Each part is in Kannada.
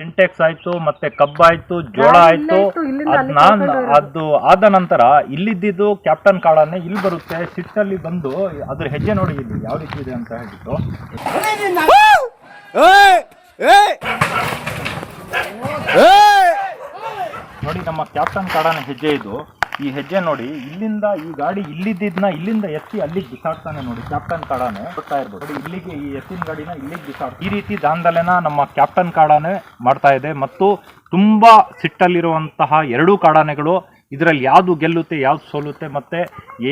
ಸಿಂಟೆಕ್ಸ್ ಆಯ್ತು ಮತ್ತೆ ಕಬ್ಬ ಆಯ್ತು ಜೋಳ ಆಯ್ತು. ಅದ್ ನಾನ್ ಅದು ಆದ ನಂತರ ಇಲ್ಲಿದ್ದು ಕ್ಯಾಪ್ಟನ್ ಕಾಳನ್ನೇ ಇಲ್ಲಿ ಬರುತ್ತೆ. ಸಿಟ್ಟಲ್ಲಿ ಬಂದು ಅದ್ರ ಹೆಜ್ಜೆ ನೋಡಿ ಇಲ್ಲಿ ಯಾವ ರೀತಿ ಇದೆ ಅಂತ ಹೇಳ್ಬಿಟ್ಟು. ನೋಡಿ ನಮ್ಮ ಕ್ಯಾಪ್ಟನ್ ಕಾಡಾನ ಹೆಜ್ಜೆ ಇದು. ಈ ಹೆಜ್ಜೆ ನೋಡಿ, ಇಲ್ಲಿಂದ ಈ ಗಾಡಿ ಇಲ್ಲಿದ್ದಿದ್ನ ಇಲ್ಲಿಂದ ಎತ್ತಿ ಅಲ್ಲಿಗೆ ಬಿಸಾಡ್ತಾನೆ ನೋಡಿ ಕ್ಯಾಪ್ಟನ್ ಕಾಡಾನೆ ಬರ್ತಾ ಇರ್ಬೋದು. ಇಲ್ಲಿಗೆ ಈ ಎತ್ತಿನ ಗಾಡಿನ ಇಲ್ಲಿಗೆ ಬಿಸಾಡ್ ಈ ರೀತಿ ದಾಂಧಲೆನ ನಮ್ಮ ಕ್ಯಾಪ್ಟನ್ ಕಾಡಾನೆ ಮಾಡ್ತಾ ಇದೆ ಮತ್ತು ತುಂಬಾ ಸಿಟ್ಟಲ್ಲಿರುವಂತಹ ಎರಡೂ ಕಾಡಾನೆಗಳು ಇದರಲ್ಲಿ ಯಾವುದು ಗೆಲ್ಲುತ್ತೆ, ಯಾವ್ದು ಸೋಲುತ್ತೆ ಮತ್ತೆ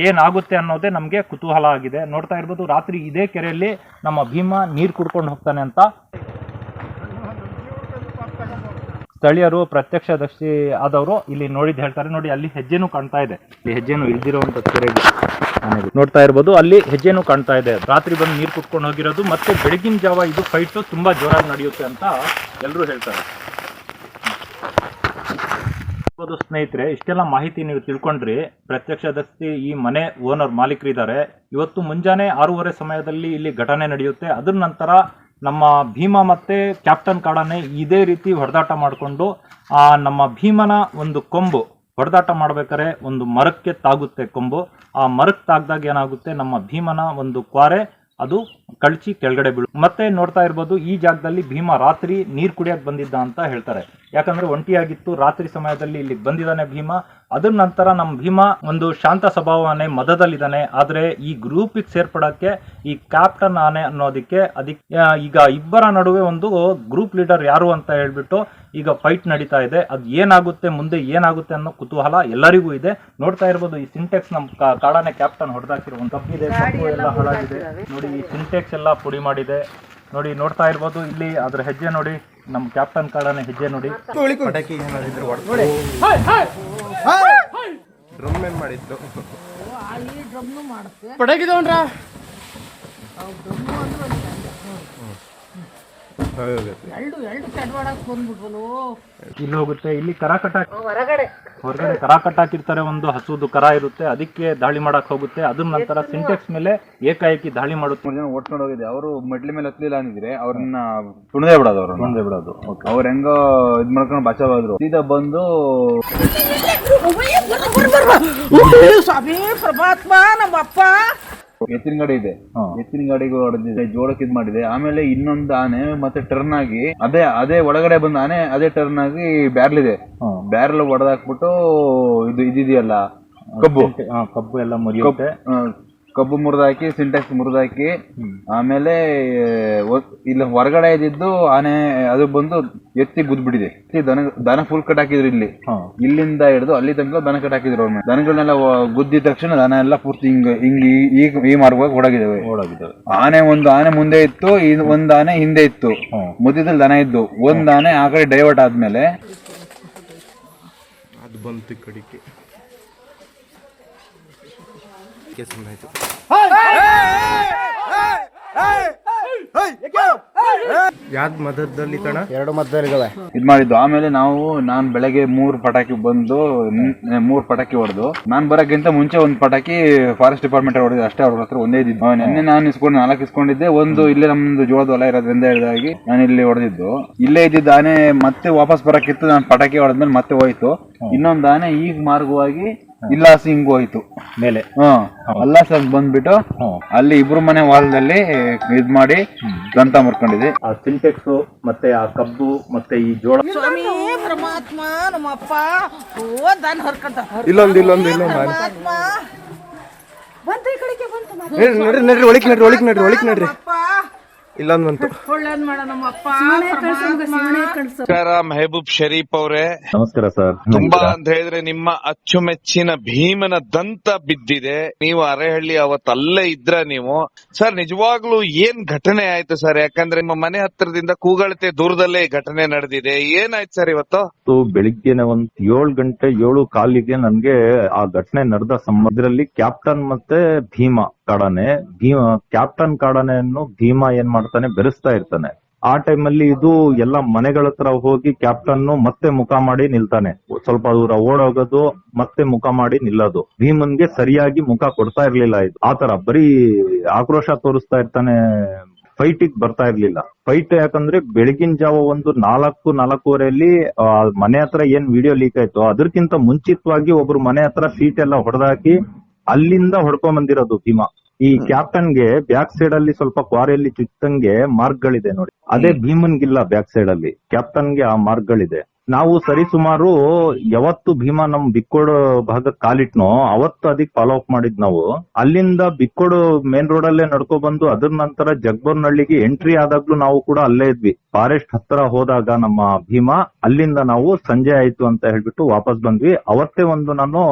ಏನಾಗುತ್ತೆ ಅನ್ನೋದೇ ನಮಗೆ ಕುತೂಹಲ ಆಗಿದೆ. ನೋಡ್ತಾ ಇರ್ಬೋದು, ರಾತ್ರಿ ಇದೇ ಕೆರೆಯಲ್ಲಿ ನಮ್ಮ ಭೀಮ ನೀರು ಕುಡ್ಕೊಂಡು ಹೋಗ್ತಾನೆ ಅಂತ ಸ್ಥಳೀಯರು, ಪ್ರತ್ಯಕ್ಷದರ್ಶಿ ಆದವರು ಇಲ್ಲಿ ನೋಡಿದ್ ಹೇಳ್ತಾರೆ. ನೋಡಿ, ಅಲ್ಲಿ ಹೆಜ್ಜೆನೂ ಕಾಣ್ತಾ ಇದೆ. ಇಲ್ಲಿ ಹೆಜ್ಜೆನು ಇಲ್ದಿರುವಂಥ ಕೆರೆಗೆ. ನೋಡ್ತಾ ಇರ್ಬೋದು, ಅಲ್ಲಿ ಹೆಜ್ಜೆನೂ ಕಾಣ್ತಾ ಇದೆ. ರಾತ್ರಿ ಬಂದು ನೀರು ಕುಟ್ಕೊಂಡು ಹೋಗಿರೋದು ಮತ್ತೆ ಬೆಳಗಿನ ಜಾವ ಇದು ಫೈಟ್ ತುಂಬಾ ಜೋರಾಗಿ ನಡೆಯುತ್ತೆ ಅಂತ ಎಲ್ಲರೂ ಹೇಳ್ತಾರೆ. ಸ್ನೇಹಿತರೆ, ಇಷ್ಟೆಲ್ಲ ಮಾಹಿತಿ ನೀವು ತಿಳ್ಕೊಂಡ್ರಿ. ಪ್ರತ್ಯಕ್ಷದರ್ಶಿ, ಈ ಮನೆ ಓನರ್ ಮಾಲೀಕರಿದ್ದಾರೆ. ಇವತ್ತು ಮುಂಜಾನೆ ಆರೂವರೆ ಸಮಯದಲ್ಲಿ ಇಲ್ಲಿ ಘಟನೆ ನಡೆಯುತ್ತೆ. ಅದರ ನಂತರ ನಮ್ಮ ಭೀಮ ಮತ್ತೆ ಕ್ಯಾಪ್ಟನ್ ಕಾಡಾನೆ ಇದೇ ರೀತಿ ಹೊಡೆದಾಟ ಮಾಡಿಕೊಂಡು, ಆ, ನಮ್ಮ ಭೀಮನ ಒಂದು ಕೊಂಬು ಹೊಡೆದಾಟ ಮಾಡ್ಬೇಕಾದ್ರೆ ಒಂದು ಮರಕ್ಕೆ ತಾಗುತ್ತೆ ಕೊಂಬು. ಆ ಮರಕ್ಕೆ ತಾಗ್ದಾಗ ಏನಾಗುತ್ತೆ? ನಮ್ಮ ಭೀಮನ ಒಂದು ಕ್ವಾರೆ, ಅದು ಕಳ್ಚಿ ಕೆಳಗಡೆ ಬೀಳು. ಮತ್ತೆ ನೋಡ್ತಾ ಇರ್ಬೋದು ಈ ಜಾಗದಲ್ಲಿ ಭೀಮ ರಾತ್ರಿ ನೀರ್ ಕುಡಿಯಕ್ ಬಂದಿದ್ದ ಅಂತ ಹೇಳ್ತಾರೆ. ಯಾಕಂದ್ರೆ ಒಂಟಿಯಾಗಿತ್ತು ರಾತ್ರಿ ಸಮಯದಲ್ಲಿ ಇಲ್ಲಿ ಬಂದಿದ್ದಾನೆ ಭೀಮ. ಅದ್ರ ನಂತರ ನಮ್ಮ ಭೀಮ ಒಂದು ಶಾಂತ ಸ್ವಭಾವನೆ ಮದದಲ್ಲಿದ್ದಾನೆ. ಆದ್ರೆ ಈ ಗ್ರೂಪಿಗೆ ಸೇರ್ಪಡಕ್ಕೆ ಈ ಕ್ಯಾಪ್ಟನ್ ಆನೆ ಅನ್ನೋದಕ್ಕೆ ಅದಕ್ಕೆ ಈಗ ಇಬ್ಬರ ನಡುವೆ ಒಂದು ಗ್ರೂಪ್ ಲೀಡರ್ ಯಾರು ಅಂತ ಹೇಳ್ಬಿಟ್ಟು ಈಗ ಫೈಟ್ ನಡೀತಾ ಇದೆ. ಅದು ಏನಾಗುತ್ತೆ ಮುಂದೆ ಏನಾಗುತ್ತೆ ಅನ್ನೋ ಕುತೂಹಲ ಎಲ್ಲರಿಗೂ ಇದೆ. ನೋಡ್ತಾ ಇರ್ಬೋದು ಈ ಸಿಂಟೆಕ್ಸ್ ನಮ್ ಕಾ- ಕಾಡಾನೆ ಕ್ಯಾಪ್ಟನ್ ಹೊಡೆದಾಕಿರುವಂತ ಎಲ್ಲ ಹಾಳಾಗಿದೆ. ನೋಡಿ ಈ ಸಿಂಟೆಕ್ಸ್ ಎಲ್ಲ ಪುಡಿ ಮಾಡಿದೆ. ನೋಡಿ ನೋಡ್ತಾ ಇರ್ಬೋದು ಇಲ್ಲಿ ಅದ್ರ ಹೆಜ್ಜೆ ನೋಡಿ. ನಮ್ಮ ಕ್ಯಾಪ್ಟನ್ ಕಾರ್ಡನ ಹೆಜ್ಜೆ ನೋಡಿ. ಪಟಾಕಿ ಏನಾದ್ರು ಡ್ರಮ್ ಏನ್ ಮಾಡಿತ್ತು ಪಟಾಕಿ ತಗೊಂಡ್ರ? ಎರಡು ಎರಡು ಕಡ್ವಾಡಕ್ ಬಂದ್ಬಿಟ್ವಲು ಇಲ್ಲಿ ಹೋಗುತ್ತೆ. ಇಲ್ಲಿ ಕರ ಕಟ್ಟಾಕ್ ಹೊರಗಡೆ. ಕರ ಕಟ್ಟಾಕಿರ್ತಾರೆ ಒಂದು ಹಸುದು ಕರ ಇರುತ್ತೆ ಅದಕ್ಕೆ ದಾಳಿ ಮಾಡಕ್ ಹೋಗುತ್ತೆ ಅದ್ರ ನಂತರ ಸಿಂಟೆಕ್ಸ್ ಮೇಲೆ ಏಕಾಏಕಿ ದಾಳಿ ಮಾಡುತ್ತೆ. ಮೂರ್ ಜನ ಓಡ್ಕೊಂಡು ಹೋಗಿದೆ ಅವರು ಮೆಟ್ಲಿ ಮೇಲೆ ಹತ್ಲಿಲ್ಲ ಅಂದಿದ್ರೆ ಅವ್ರನ್ನ ತುಣದೇ ಬಿಡೋದು ಅವ್ರು ತುಣದೇ ಬಿಡೋದು ಅವ್ರ ಹೆಂಗೋ ಇದ್ ಮಾಡ್ಕೊಂಡು ಬಚಾವಾದ್ರು. ಸೀದಾ ಬಂದು ಸ್ವಾಮಿ ನಮ್ಮಪ್ಪ ಎತ್ತಿನ ಗಾಡಿ ಇದೆ. ಎತ್ತಿನ ಗಾಡಿಗೂ ಹೊಡೆದಿದೆ ಜೋಳಕ್ಕೆ ಇದ್ ಮಾಡಿದೆ. ಆಮೇಲೆ ಇನ್ನೊಂದು ಆನೆ ಮತ್ತೆ ಟರ್ನ್ ಆಗಿ ಅದೇ ಅದೇ ಒಳಗಡೆ ಬಂದ ಆನೆ ಅದೇ ಟರ್ನ್ ಆಗಿ ಬ್ಯಾರ್ಲ್ ಇದೆ. ಬ್ಯಾರ್ಲ್ ಹೊಡೆದಾಕ್ಬಿಟ್ಟು ಇದು ಇದಿದೆಯಲ್ಲ ಕಬ್ಬು. ಹಾ, ಕಬ್ಬು ಎಲ್ಲ ಮುರಿಯುತ್ತೆ. ಆ, ಕಬ್ಬು ಮುರಿದಾಕಿ ಸಿಂಟೆಕ್ಸ್ ಮುರಿದಾಕಿ ಆಮೇಲೆ ಒ- ಇಲ್ಲಿ ಹೊರಗಡೆ ಇದ್ದಿದ್ದು ಆನೆ ಅದು ಬಂದು ಎತ್ತಿ ಗುದ್ಬಿಟ್ಟಿದೆ. ಎತ್ತಿ ದನ ದನ ಫುಲ್ ಕಟ್ ಹಾಕಿದ್ರು ಇಲ್ಲಿ. ಹಾ. ಇಲ್ಲಿಂದ ಹಿಡಿದು ಅಲ್ಲಿ ತನಕ ದನ ಕಟ್ ಹಾಕಿದ್ರು ಅವ್ರನ್ನ ದನಗಳನ್ನೆಲ್ಲ ವ- ಗುದ್ದಿದ ತಕ್ಷಣ ದನ ಎಲ್ಲ ಪೂರ್ತಿ ಹಿಂಗ ಹಿಂಗ್ ಈ- ಈ ಈ ಮಾರ್ಗವಾಗಿ ಓಡಾಗಿದ್ದಾವೆ. ಓಡಾಗಿದ್ದಾವೆ. ಆನೆ ಒಂದು ಆನೆ ಮುಂದೆ ಇತ್ತು ಇದ್- ಒಂದ್ ಆನೆ ಹಿಂದೆ ಇತ್ತು. ಮಧ್ಯದಲ್ಲಿ ದನ ಇದ್ದು. ಒಂದ್ ಆನೆ ಆ ಕಡೆ ಡೈವರ್ಟ್ ಆದ್ಮೇಲೆ ಬಂತು ಕಡಿಕೆ ಸುಮ್ಮನಾಯ್ತು ಯಾವ್ದು ಮದದಲ್ಲಿ ಕಣ? ಎರಡು ಮದ್ದಲ್ಲಿ ಇದ್ ಮಾಡಿದ್ದು. ಆಮೇಲೆ ನಾವು ನಾನ್ ಬೆಳಗ್ಗೆ ಮೂರ್ ಪಟಾಕಿ ಬಂದು ಮೂರ್ ಪಟಾಕಿ ಹೊಡೆದು ನಾನ್ ಬರಕ್ಕಿಂತ ಮುಂಚೆ ಒಂದ್ ಪಟಾಕಿ ಫಾರೆಸ್ಟ್ ಡಿಪಾರ್ಟ್ಮೆಂಟ್ ಹೊಡೆದು ಅಷ್ಟೇ ಅವ್ರ ಹತ್ರ ಒಂದೇ ಇದ್ದಿದ್ದು. ನಿನ್ನೆ ನಾನು ಇಸ್ಕೊಂಡು ನಾಲ್ಕು ಇಸ್ಕೊಂಡಿದ್ದೆ. ಒಂದು ಇಲ್ಲೇ ನಮ್ದು ಜೋಳದ ಹೊಲ ಇರೋದ್ರಿಂದ ಹಿಡಿದಾಗಿ ನಾನು ಇಲ್ಲಿ ಹೊಡೆದಿದ್ದು. ಇಲ್ಲೇ ಇದ್ದಿದ್ದ ಆನೆ ಮತ್ತೆ ವಾಪಸ್ ಬರಕ್ಕಿತ್ತು. ನಾನು ಪಟಾಕಿ ಹೊಡೆದ್ಮೇಲೆ ಮತ್ತೆ ಹೋಯ್ತು. ಇನ್ನೊಂದ್ ಆನೆ ಈಗ ಮಾರ್ಗವಾಗಿ ಇಲ್ಲಾಸಿ ಹಿಂಗ್ ಹೋಯ್ತು. ಮೇಲೆ. ಹ ಅಲ್ಲಾಸ್ ಹಂಗ್ ಬಂದ್ಬಿಟ್ಟು ಅಲ್ಲಿ ಇಬ್ರು ಮನೆ ವಾಲ್ದಲ್ಲಿ ಇದ್ ಮಾಡಿ ಗ್ರಂಥ ಮುರ್ಕೊಂಡಿದ್ವಿ. ಆ ಸಿಂಟೆಕ್ಸ್ ಮತ್ತೆ ಆ ಕಬ್ಬು ಮತ್ತೆ ಈ ಜೋಳ ಸ್ವಾಮಿ ಪರಮಾತ್ಮ ನಮ್ಮಪ್ಪ ಓ ದಾನ್ ಹರ್ಕಂತ. ಇಲ್ಲೊಂದು ಇಲ್ಲೊಂದು ಇಲ್ಲೊಂದು ನಡ್ರಿ ನಡ್ರಿ ಒಳಕ್ ನಡ್ರಿ ಒಳಕ್ ನಡ್ರಿ ಒಳಕ್ ನಡ್ರಿ. ನಮಸ್ಕಾರ ಮೆಹಬೂಬ್ ಶರೀಫ್ ಅವರೇ. ನಮಸ್ಕಾರ ಸರ್. ತುಂಬಾ ಅಂತ ಹೇಳಿದ್ರೆ ನಿಮ್ಮ ಅಚ್ಚುಮೆಚ್ಚಿನ ಭೀಮನ ದಂತ ಬಿದ್ದಿದೆ. ನೀವು ಅರೆಹಳ್ಳಿ ಅವತ್ ಅಲ್ಲೇ ಇದ್ರ ನೀವು. ಸರ್ ನಿಜವಾಗ್ಲೂ ಏನ್ ಘಟನೆ ಆಯ್ತು ಸರ್? ಯಾಕಂದ್ರೆ ನಿಮ್ಮ ಮನೆ ಹತ್ತಿರದಿಂದ ಕೂಗಳತೆ ದೂರದಲ್ಲೇ ಈ ಘಟನೆ ನಡೆದಿದೆ. ಏನಾಯ್ತು ಸರ್ ಇವತ್ತು? ಬೆಳಿಗ್ಗೆನ ಬೆಳಿಗ್ಗೆನೆ ಒಂದ್ ಏಳು ಗಂಟೆ ಏಳು ಕಾಲಿಗೆ ನನ್ಗೆ ಆ ಘಟನೆ ನಡೆದ ಸಂಬಂಧದಲ್ಲಿ ಕ್ಯಾಪ್ಟನ್ ಮತ್ತೆ ಭೀಮ. ಕಾಡಾನೆ, ಭೀಮ, ಕ್ಯಾಪ್ಟನ್ ಕಾಡಾನೆಯನ್ನು ಭೀಮ ಏನ್ ಮಾಡ್ತಾನೆ, ಬೆರೆಸ್ತಾ ಇರ್ತಾನೆ. ಆ ಟೈಮ್ ಅಲ್ಲಿ ಇದು ಎಲ್ಲ ಮನೆಗಳ ಹತ್ರ ಹೋಗಿ ಕ್ಯಾಪ್ಟನ್ ಮತ್ತೆ ಮುಖ ಮಾಡಿ ನಿಲ್ತಾನೆ. ಸ್ವಲ್ಪ ದೂರ ಓಡೋಗೋದು, ಮತ್ತೆ ಮುಖ ಮಾಡಿ ನಿಲ್ಲೋದು. ಭೀಮನ್ಗೆ ಸರಿಯಾಗಿ ಮುಖ ಕೊಡ್ತಾ ಇರ್ಲಿಲ್ಲ ಇದು. ಆತರ ಬರೀ ಆಕ್ರೋಶ ತೋರಿಸ್ತಾ ಇರ್ತಾನೆ ಫೈಟಿಗೆ ಬರ್ತಾ ಇರ್ಲಿಲ್ಲ. ಫೈಟ್ ಯಾಕಂದ್ರೆ ಬೆಳಗಿನ ಜಾವ ಒಂದು ನಾಲ್ಕು, ನಾಲ್ಕೂವರೆಯಲ್ಲಿ ಮನೆ ಹತ್ರ ಏನ್ ವಿಡಿಯೋ ಲೀಕ್ ಆಯ್ತು, ಅದಕ್ಕಿಂತ ಮುಂಚಿತವಾಗಿ ಒಬ್ರು ಮನೆ ಹತ್ರ ಸೀಟ್ ಎಲ್ಲ ಹೊಡೆದಾಕಿ ಅಲ್ಲಿಂದ ಹೊಡ್ಕೊಂಡ್ ಬಂದಿರೋದು ಭೀಮ. ಈ ಕ್ಯಾಪ್ಟನ್ಗೆ ಬ್ಯಾಕ್ ಸೈಡ್ ಅಲ್ಲಿ ಸ್ವಲ್ಪ ಕ್ವಾರಿಯಲ್ಲಿ ಚುಚ್ಚಂಗೆ ಮಾರ್ಕ್ಗಳಿದೆ ನೋಡಿ. ಅದೇ ಭೀಮನ್ಗಿಲ್ಲ ಬ್ಯಾಕ್ ಸೈಡ್ ಅಲ್ಲಿ. ಕ್ಯಾಪ್ಟನ್ಗೆ ಆ ಮಾರ್ಕ್ಗಳಿದೆ. ನಾವು ಸರಿಸುಮಾರು ಯಾವತ್ತು ಭೀಮ ನಮ್ ಬಿಕ್ಕೋಡು ಭಾಗ ಕಾಲಿಟ್ನೋ ಅವತ್ತು ಅದಕ್ಕೆ ಫಾಲೋ ಅಪ್ ಮಾಡಿದ್ ನಾವು. ಅಲ್ಲಿಂದ ಬಿಕ್ಕೋಡು ಮೇನ್ ರೋಡ್ ಅಲ್ಲೇ ನಡ್ಕೊ ಬಂದು ಅದ್ರ ನಂತರ ಜಗ್ಬರ್ನಹಳ್ಳಿಗೆ ಎಂಟ್ರಿ ಆದಾಗ್ಲೂ ನಾವು ಕೂಡ ಅಲ್ಲೇ ಇದ್ವಿ. ಫಾರೆಸ್ಟ್ ಹತ್ರ ಹೋದಾಗ ನಮ್ಮ ಭೀಮ ಅಲ್ಲಿಂದ ನಾವು ಸಂಜೆ ಆಯ್ತು ಅಂತ ಹೇಳ್ಬಿಟ್ಟು ವಾಪಸ್ ಬಂದ್ವಿ. ಅವತ್ತೇ ಒಂದು ನಾನು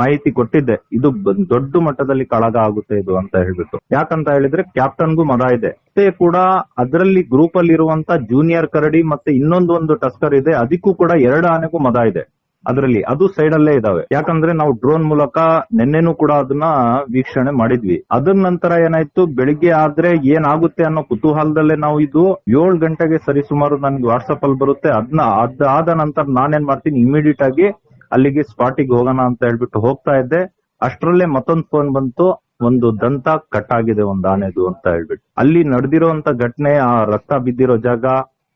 ಮಾಹಿತಿ ಕೊಟ್ಟಿದ್ದೆ. ಇದು ದೊಡ್ಡ ಮಟ್ಟದಲ್ಲಿ ಕಳಗ ಆಗುತ್ತೆ ಇದು ಅಂತ ಹೇಳ್ಬಿಟ್ಟು. ಯಾಕಂತ ಹೇಳಿದ್ರೆ ಕ್ಯಾಪ್ಟನ್ಗೂ ಮದ ಇದೆ. ಮತ್ತೆ ಕೂಡ ಅದರಲ್ಲಿ ಗ್ರೂಪ್ ಅಲ್ಲಿ ಇರುವಂತ ಜೂನಿಯರ್ ಕರಡಿ ಮತ್ತೆ ಇನ್ನೊಂದು ಒಂದು ಟಸ್ಕರ್ ಇದೆ, ಅದಕ್ಕೂ ಕೂಡ ಎರಡು ಆನೆಗೂ ಮದ ಇದೆ ಅದರಲ್ಲಿ. ಅದು ಸೈಡ್ ಅಲ್ಲೇ ಇದಾವೆ. ಯಾಕಂದ್ರೆ ನಾವು ಡ್ರೋನ್ ಮೂಲಕ ನಿನ್ನೆನೂ ಕೂಡ ಅದನ್ನ ವೀಕ್ಷಣೆ ಮಾಡಿದ್ವಿ. ಅದರ ನಂತರ ಏನಾಯ್ತು? ಬೆಳಿಗ್ಗೆ ಆದ್ರೆ ಏನಾಗುತ್ತೆ ಅನ್ನೋ ಕುತೂಹಲದಲ್ಲೇ ನಾವು ಇದು ಏಳು ಗಂಟೆಗೆ ಸರಿಸುಮಾರು ನನ್ಗೆ ವಾಟ್ಸಪ್ ಅಲ್ಲಿ ಬರುತ್ತೆ. ಅದನ್ನ ಅದಾದ ನಂತರ ನಾನೇನ್ ಮಾಡ್ತೀನಿ? ಇಮಿಡಿಯೇಟ್ ಆಗಿ ಅಲ್ಲಿಗೆ ಸ್ಪಾಟಿಗೆ ಹೋಗೋಣ ಅಂತ ಹೇಳ್ಬಿಟ್ಟು ಹೋಗ್ತಾ ಇದ್ದೆ. ಅಷ್ಟರಲ್ಲೇ ಮತ್ತೊಂದು ಫೋನ್ ಬಂತು. ಒಂದು ದಂತ ಕಟ್ ಆಗಿದೆ, ಒಂದು ಆನೆದು ಅಂತ ಹೇಳ್ಬಿಟ್ಟು. ಅಲ್ಲಿ ನಡೆದಿರೋಂತ ಘಟನೆ, ಆ ರಕ್ತ ಬಿದ್ದಿರೋ ಜಾಗ,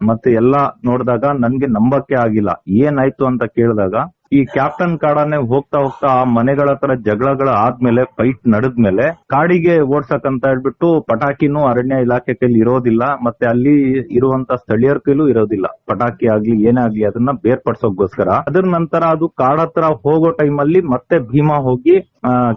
ಮತ್ತೆ ಎಲ್ಲಾ ನೋಡಿದಾಗ ನನ್ಗೆ ನಂಬಕ್ಕೆ ಆಗಿಲ್ಲ. ಏನಾಯ್ತು ಅಂತ ಕೇಳಿದಾಗ ಈ ಕ್ಯಾಪ್ಟನ್ ಕಾಡಾನೆ ಹೋಗ್ತಾ ಹೋಗ್ತಾ ಆ ಮನೆಗಳ ಹತ್ರ ಜಗಳಗಳ ಆದ್ಮೇಲೆ ಫೈಟ್ ನಡೆದ್ಮೇಲೆ ಕಾಡಿಗೆ ಓಡ್ಸಕ್ ಅಂತ ಹೇಳ್ಬಿಟ್ಟು ಪಟಾಕಿನೂ ಅರಣ್ಯ ಇಲಾಖೆ ಕೈಲಿ ಇರೋದಿಲ್ಲ, ಮತ್ತೆ ಅಲ್ಲಿ ಇರುವಂತ ಸ್ಥಳೀಯರ ಕೈಲೂ ಇರೋದಿಲ್ಲ. ಪಟಾಕಿ ಆಗ್ಲಿ, ಏನೇ ಆಗ್ಲಿ ಅದನ್ನ ಬೇರ್ಪಡಿಸೋಕ್ಕೋಸ್ಕರ. ಅದ್ರ ನಂತರ ಅದು ಕಾಡತ್ರ ಹೋಗೋ ಟೈಮ್ ಅಲ್ಲಿ ಮತ್ತೆ ಭೀಮಾ ಹೋಗಿ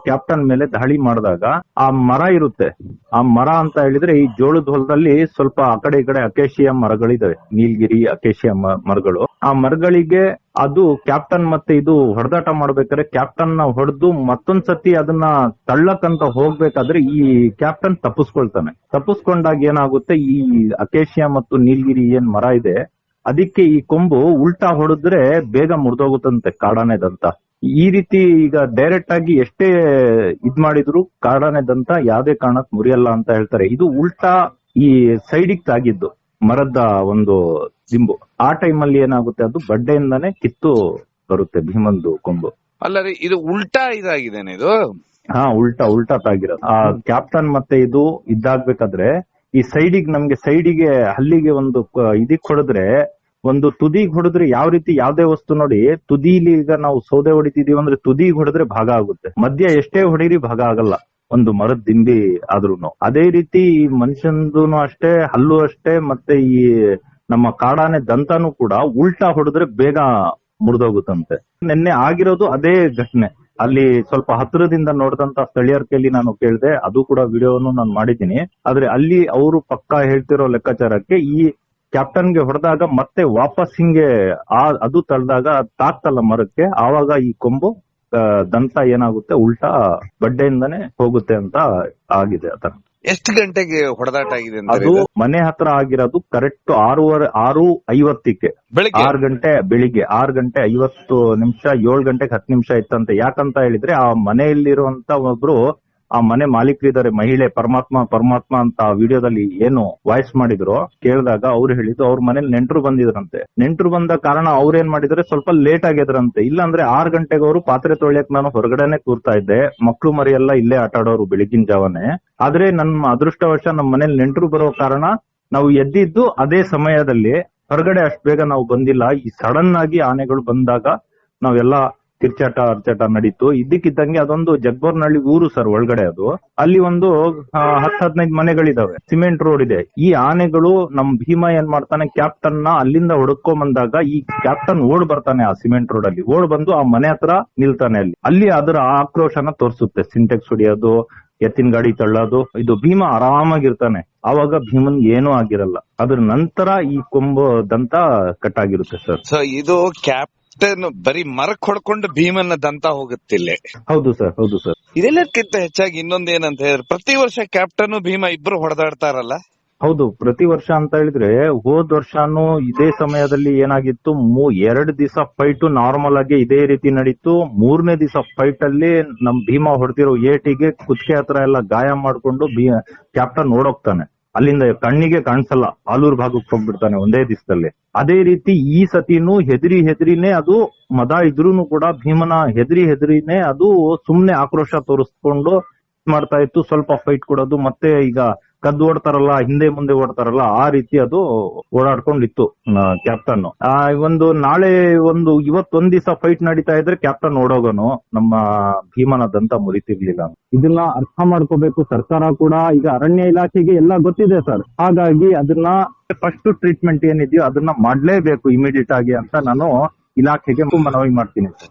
ಕ್ಯಾಪ್ಟನ್ ಮೇಲೆ ದಾಳಿ ಮಾಡಿದಾಗ ಆ ಮರ ಇರುತ್ತೆ. ಆ ಮರ ಅಂತ ಹೇಳಿದ್ರೆ ಈ ಜೋಳದ ಹೊಲದಲ್ಲಿ ಸ್ವಲ್ಪ ಆ ಕಡೆ ಈ ಕಡೆ ಅಕೇಶಿಯ ಮರಗಳಿದಾವೆ. ನೀಲಗಿರಿ, ಅಕೇಶಿಯ ಮರಗಳು. ಆ ಮರಗಳಿಗೆ ಅದು ಕ್ಯಾಪ್ಟನ್ ಮತ್ತೆ ಇದು ಹೊಡೆದಾಟ ಮಾಡ್ಬೇಕಾದ್ರೆ ಕ್ಯಾಪ್ಟನ್ನ ಹೊಡೆದು ಮತ್ತೊಂದ್ ಸತಿ ಅದನ್ನ ತಳ್ಳಕಂತ ಹೋಗ್ಬೇಕಾದ್ರೆ ಈ ಕ್ಯಾಪ್ಟನ್ ತಪ್ಪಿಸ್ಕೊಳ್ತಾನೆ. ತಪ್ಪಿಸ್ಕೊಂಡಾಗ ಏನಾಗುತ್ತೆ, ಈ ಅಕೇಶಿಯಾ ಮತ್ತು ನೀಲಗಿರಿ ಏನ್ ಮರ ಇದೆ, ಅದಕ್ಕೆ ಈ ಕೊಂಬು ಉಲ್ಟಾ ಹೊಡೆದ್ರೆ ಬೇಗ ಮುರಿದೋಗುತ್ತಂತೆ ಕಾಡಾನೆದಂತ. ಈ ರೀತಿ ಈಗ ಡೈರೆಕ್ಟ್ ಆಗಿ ಎಷ್ಟೇ ಇದ್ ಮಾಡಿದ್ರು ಕಾಡಾನೆದಂತ ಯಾವ್ದೇ ಕಾರಣಕ್ ಮುರಿಯಲ್ಲ ಅಂತ ಹೇಳ್ತಾರೆ. ಇದು ಉಲ್ಟಾ ಈ ಸೈಡಿಗ್ ತಾಗಿದ್ದು ಮರದ ಒಂದು ದಿಂಬು ಆ ಟೈಮ್ ಅಲ್ಲಿ ಏನಾಗುತ್ತೆ? ಅದು ಬಡ್ಡೆಯಿಂದಾನೇ ಕಿತ್ತು ಬರುತ್ತೆ ಭೀಮಂದು ಕೊಂಬು. ಅಲ್ಲ ರೀ ಇದು ಉಲ್ಟಾ ಇದಾಗಿದೇನೆ ಇದು? ಹಾ ಉಲ್ಟಾ ಉಲ್ಟಾ ತಾಗಿರೋದು. ಆ ಕ್ಯಾಪ್ಟನ್ ಮತ್ತೆ ಇದು ಇದಾಗ್ಬೇಕಾದ್ರೆ ಈ ಸೈಡಿಗೆ ನಮ್ಗೆ ಸೈಡಿಗೆ ಹಲ್ಲಿಗೆ ಒಂದು ಇದಕ್ ಹೊಡೆದ್ರೆ ಒಂದು ತುದಿಗ್ ಹೊಡೆದ್ರೆ ಯಾವ ರೀತಿ ಯಾವ್ದೇ ವಸ್ತು ನೋಡಿ ತುದಿಲಿ ಈಗ ನಾವು ಸೌದೆ ಹೊಡಿತಿದೀವಿ ಅಂದ್ರೆ ತುದಿಗ್ ಹೊಡೆದ್ರೆ ಭಾಗ ಆಗುತ್ತೆ. ಮಧ್ಯ ಎಷ್ಟೇ ಹೊಡೀರಿ ಭಾಗ ಆಗಲ್ಲ. ಒಂದು ಮರದ ದಿಂಬಿ ಆದ್ರೂನು. ಅದೇ ರೀತಿ ಈ ಮನುಷ್ಯಂದೂನು ಅಷ್ಟೇ ಹಲ್ಲು ಅಷ್ಟೇ ಮತ್ತೆ ಈ ನಮ್ಮ ಕಾಡಾನೆ ದಂತನೂ ಕೂಡ ಉಲ್ಟಾ ಹೊಡೆದ್ರೆ ಬೇಗ ಮುರಿದೋಗುತ್ತಂತೆ. ನಿನ್ನೆ ಆಗಿರೋದು ಅದೇ ಘಟನೆ. ಅಲ್ಲಿ ಸ್ವಲ್ಪ ಹತ್ತಿರದಿಂದ ನೋಡಿದಂತ ಸ್ಥಳೀಯರ ಕೈಲಿ ನಾನು ಕೇಳಿದೆ. ಅದು ಕೂಡ ವಿಡಿಯೋನು ನಾನು ಮಾಡಿದ್ದೀನಿ. ಆದ್ರೆ ಅಲ್ಲಿ ಅವರು ಪಕ್ಕಾ ಹೇಳ್ತಿರೋ ಲೆಕ್ಕಾಚಾರಕ್ಕೆ ಈ ಕ್ಯಾಪ್ಟನ್ಗೆ ಹೊಡೆದಾಗ ಮತ್ತೆ ವಾಪಸ್ ಹಿಂಗೆ ಆ, ಅದು ತಳ್ದಾಗ ತಾಕ್ತಲ್ಲ ಮರಕ್ಕೆ, ಆವಾಗ ಈ ಕೊಂಬು ದಂತ ಏನಾಗುತ್ತೆ, ಉಲ್ಟಾ ಬಡ್ಡೆಯಿಂದನೇ ಹೋಗುತ್ತೆ ಅಂತ ಆಗಿದೆ ಆತರ ಎಷ್ಟು ಗಂಟೆಗೆ ಹೊಡೆದಾಟ ಆಗಿದೆ ಅದು ಮನೆ ಹತ್ರ ಆಗಿರೋದು ಕರೆಕ್ಟ್ ಆರೂವರೆ ಆರು ಐವತ್ತಕ್ಕೆ ಬೆಳಿಗ್ಗೆ? ಆರು ಗಂಟೆ ಬೆಳಿಗ್ಗೆ ಆರು ಗಂಟೆ ಐವತ್ತು ನಿಮಿಷ ಏಳು ಗಂಟೆಗೆ ಹತ್ತು ನಿಮಿಷ ಇತ್ತಂತೆ. ಯಾಕಂತ ಹೇಳಿದ್ರೆ ಆ ಮನೆಯಲ್ಲಿರುವಂತ ಒಬ್ರು ಆ ಮನೆ ಮಾಲೀಕರಿದ್ದಾರೆ, ಮಹಿಳೆ, ಪರಮಾತ್ಮ ಪರಮಾತ್ಮ ಅಂತ ವಿಡಿಯೋದಲ್ಲಿ ಏನು ವಾಯ್ಸ್ ಮಾಡಿದ್ರು, ಕೇಳಿದಾಗ ಅವ್ರು ಹೇಳಿದ್ರು ಅವ್ರ ಮನೇಲಿ ನೆಂಟರು ಬಂದಿದ್ರಂತೆ. ನೆಂಟರು ಬಂದ ಕಾರಣ ಅವ್ರೇನ್ ಮಾಡಿದ್ರೆ ಸ್ವಲ್ಪ ಲೇಟ್ ಆಗಿದ್ರಂತೆ. ಇಲ್ಲಾಂದ್ರೆ ಆರ್ ಗಂಟೆಗೆ ಅವರು ಪಾತ್ರೆ ತೊಳೆಯಕ್ ನಾನು ಹೊರಗಡೆನೆ ಕೂರ್ತಾ ಇದ್ದೆ. ಮಕ್ಳು ಮರಿ ಇಲ್ಲೇ ಆಟ ಆಡೋರು ಬೆಳಗಿನ ಜಾವನೆ. ಆದ್ರೆ ನಮ್ಮ ಅದೃಷ್ಟವಶ ನಮ್ಮ ಮನೇಲಿ ನೆಂಟರು ಬರೋ ಕಾರಣ ನಾವು ಎದ್ದಿದ್ದು ಅದೇ ಸಮಯದಲ್ಲಿ ಹೊರಗಡೆ ಅಷ್ಟು ಬೇಗ ನಾವು ಬಂದಿಲ್ಲ. ಈ ಸಡನ್ ಆಗಿ ಆನೆಗಳು ಬಂದಾಗ ನಾವೆಲ್ಲ ಕಿರ್ಚಾಟ, ಅರ್ಚಾಟ ನಡೀತು. ಇದ್ದಕ್ಕಿದ್ದಂಗೆ ಅದೊಂದು ಜಗ್ಬೋರ್ನಹಳ್ಳಿ ಊರು ಸರ್ ಒಳಗಡೆ ಅದು. ಅಲ್ಲಿ ಒಂದು ಹತ್ತು ಹದಿನೈದು ಮನೆಗಳಿದಾವೆ. ಸಿಮೆಂಟ್ ರೋಡ್ ಇದೆ. ಈ ಆನೆಗಳು ನಮ್ ಭೀಮಾ ಏನ್ ಮಾಡ್ತಾನೆ ಕ್ಯಾಪ್ಟನ್ನ ಅಲ್ಲಿಂದ ಹೊಡ್ಕೊಂಡ್ ಬಂದಾಗ ಈ ಕ್ಯಾಪ್ಟನ್ ಓಡ್ ಬರ್ತಾನೆ ಆ ಸಿಮೆಂಟ್ ರೋಡ್ ಅಲ್ಲಿ. ಓಡ್ ಬಂದು ಆ ಮನೆ ಹತ್ರ ನಿಲ್ತಾನೆ ಅಲ್ಲಿ. ಅಲ್ಲಿ ಅದರ ಆಕ್ರೋಶನ ತೋರಿಸುತ್ತೆ. ಸಿಂಟೆಕ್ಸ್ ಹೊಡಿಯೋದು, ಎತ್ತಿನ ಗಾಡಿ ತಳ್ಳೋದು, ಇದು ಭೀಮ ಆರಾಮಾಗಿರ್ತಾನೆ. ಆವಾಗ ಭೀಮನ್ ಏನೂ ಆಗಿರಲ್ಲ. ಅದ್ರ ನಂತರ ಈ ಕೊಂಬು ದಂತ ಕಟ್ಟಾಗಿರುತ್ತೆ ಸರ್. ಸೊ ಇದು ಕ್ಯಾಪ್ಟನ್ ಬರೀ ಮರಕ್ ಹೊಡ್ಕೊಂಡು ಭೀಮನ ದಂತ ಹೋಗುತ್ತಿಲ್ಲ. ಹೌದು ಸರ್ ಹೌದು ಸರ್. ಇದೆಲ್ಲಕ್ಕಿಂತ ಹೆಚ್ಚಾಗಿ ಇನ್ನೊಂದ್ ಏನಂತ ಹೇಳಿದ್ರೆ ಪ್ರತಿ ವರ್ಷ ಕ್ಯಾಪ್ಟನ್ ಭೀಮ ಇಬ್ರು ಹೊಡೆದಾಡ್ತಾರಲ್ಲ? ಹೌದು ಪ್ರತಿ ವರ್ಷ ಅಂತ ಹೇಳಿದ್ರೆ ಹೋದ್ ವರ್ಷಾನು ಇದೇ ಸಮಯದಲ್ಲಿ ಏನಾಗಿತ್ತು ಎರಡ್ ದಿವಸ ಫೈಟ್ ನಾರ್ಮಲ್ ಆಗಿ ಇದೇ ರೀತಿ ನಡೀತು. ಮೂರನೇ ದಿವಸ ಫೈಟ್ ಅಲ್ಲಿ ನಮ್ ಭೀಮಾ ಹೊಡೆದಿರೋ ಏಟಿಗೆ ಕುತ್ತಿಗೆ ಹತ್ರ ಎಲ್ಲ ಗಾಯ ಮಾಡ್ಕೊಂಡು ಭೀ- ಕ್ಯಾಪ್ಟನ್ ಓಡೋಗ್ತಾನೆ. ಅಲ್ಲಿಂದ ಕಣ್ಣಿಗೆ ಕಾಣಿಸಲ್ಲ. ಆಲೂರ್ ಭಾಗಕ್ಕೆ ಹೋಗ್ಬಿಡ್ತಾನೆ ಒಂದೇ ದಿವಸದಲ್ಲಿ. ಅದೇ ರೀತಿ ಈ ಸತಿನೂ ಹೆದರಿ ಹೆದರಿನೇ ಅದು ಮದ ಇದ್ರೂನು ಕೂಡ ಭೀಮನ ಹೆದರಿ ಹೆದರಿನೇ ಅದು ಸುಮ್ನೆ ಆಕ್ರೋಶ ತೋರಿಸ್ಕೊಂಡು ಮಾಡ್ತಾ ಇತ್ತು. ಸ್ವಲ್ಪ ಫೈಟ್ ಕೊಡೋದು, ಮತ್ತೆ ಈಗ ಕದ್ದು ಓಡ್ತಾರಲ್ಲ ಹಿಂದೆ ಮುಂದೆ ಓಡ್ತಾರಲ್ಲ ಆ ರೀತಿ ಅದು ಓಡಾಡ್ಕೊಂಡಿತ್ತು ಕ್ಯಾಪ್ಟನ್ ಆ ಒಂದು ನಾಳೆ ಒಂದು ಇವತ್ತೊಂದ್ ದಿವಸ ಫೈಟ್ ನಡೀತಾ ಇದ್ರೆ ಕ್ಯಾಪ್ಟನ್ ಓಡೋಗನು ನಮ್ಮ ಭೀಮನ ದಂತ ಮುರಿತಿರ್ಲಿಲ್ಲ ಇದನ್ನ ಅರ್ಥ ಮಾಡ್ಕೋಬೇಕು. ಸರ್ಕಾರ ಕೂಡ ಈಗ ಅರಣ್ಯ ಇಲಾಖೆಗೆ ಎಲ್ಲ ಗೊತ್ತಿದೆ ಸರ್. ಹಾಗಾಗಿ ಅದನ್ನ ಫಸ್ಟ್ ಟ್ರೀಟ್ಮೆಂಟ್ ಏನಿದೆಯೋ ಅದನ್ನ ಮಾಡ್ಲೇಬೇಕು ಇಮಿಡಿಯೇಟ್ ಆಗಿ ಅಂತ ನಾನು ಇಲಾಖೆಗೆ ಮನವಿ ಮಾಡ್ತೀನಿ. ಸರ್